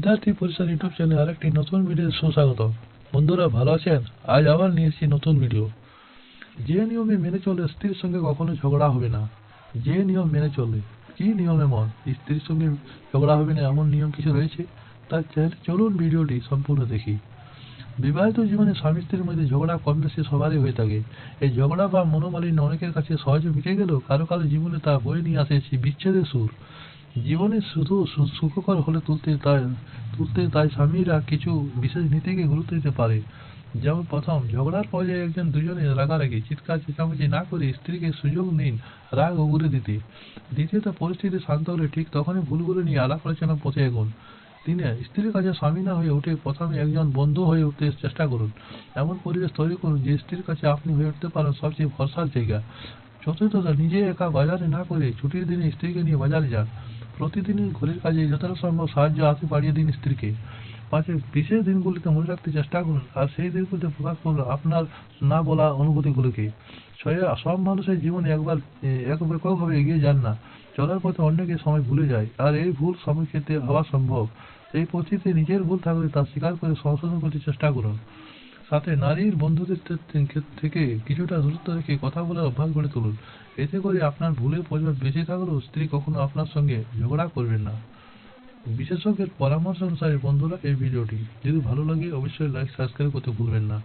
বিদ্যার্থী পরিষদ ইউটিউব চ্যানেলে আরেকটি নতুন ভিডিও সুস্বাগত বন্ধুরা, ভালো আছেন? আজ আবার নিয়ে এসেছি নতুন ভিডিও যে নিয়মে মেনে চলে স্ত্রীর সঙ্গে কখনো ঝগড়া হবে না। যে নিয়ম মেনে চলে কি নিয়ম এমন? স্ত্রীর সঙ্গে ঝগড়া হবে না এমন নিয়ম কিছু রয়েছে? তার চাইলে চলুন ভিডিওটি সম্পূর্ণ দেখি। বিবাহিত জীবনে স্বামী স্ত্রীর মধ্যে ঝগড়া কম বেশি সবারই হয়ে থাকে। এই ঝগড়া বা মনোমালিন্য অনেকের কাছে সহজে মিটে গেলেও কারও কারও জীবনে তা বয়ে নিয়ে আসে বিচ্ছেদের সুর। জীবনে শুধু সুখকর হলে তুলতে তাই তুলতে তাই স্বামীরা কিছু বিশেষ নীতিকে গুরুত্ব দিতে পারে। যেমন প্রথম, ঝগড়ার পর্যায়ে একজন দুজনে রাগারাগি, চিৎকার, চেঁচামেচি না করে স্ত্রীকে সুযোগ নিন, রাগ উগরে দিতে। দ্বিতীয়ত, পরিস্থিতি শান্ত হলে ঠিক তখনই ভুলগুলো নিয়ে আলাপ আলোচনা পথে এগোন। তিনি, স্ত্রীর কাছে স্বামী না হয়ে উঠে প্রথমে একজন বন্ধু হয়ে উঠতে চেষ্টা করুন। এমন পরিবেশ তৈরি করুন যে স্ত্রীর কাছে আপনি হয়ে উঠতে পারেন সবচেয়ে ভরসার জায়গা। চতুর্থত, নিজে একা বাজারে না করে ছুটির দিনে স্ত্রীকে নিয়ে বাজারে যান। প্রতিদিনই ঘরের কাজে যতটা সম্ভব সাহায্য হাতে বাড়িয়ে দিন স্ত্রীকে। পাঁচে বিশেষ দিনগুলিতে মনে রাখতে চেষ্টা করুন আর সেই দিনগুলিতে প্রকাশ করুন আপনার না বলা অনুভূতিগুলোকে। সব মানুষের জীবনে একবার এ, এক এককভাবে এগিয়ে যান না। চলার পথে অন্যকে সময় ভুলে যায় আর এই ভুল সময় ক্ষেত্রে হওয়া সম্ভব। এই পরিস্থিতিতে নিজের ভুল থাকলে তা স্বীকার করে সংশোধন করতে চেষ্টা করুন। সাথে নারীর বন্ধুদের থেকে কিছুটা দূরত্ব রেখে কথা বলার অভ্যাস গড়ে তুলুন। এতে করে আপনার ভুলের পরিমাণ বেঁচে থাকলেও স্ত্রী কখনো আপনার সঙ্গে ঝগড়া করবেন না। বিশেষজ্ঞের পরামর্শ অনুসারে বন্ধুরা এই ভিডিওটি। যদি ভালো লাগে, অবশ্যই লাইক সাবস্ক্রাইব করতে ভুলবেন না।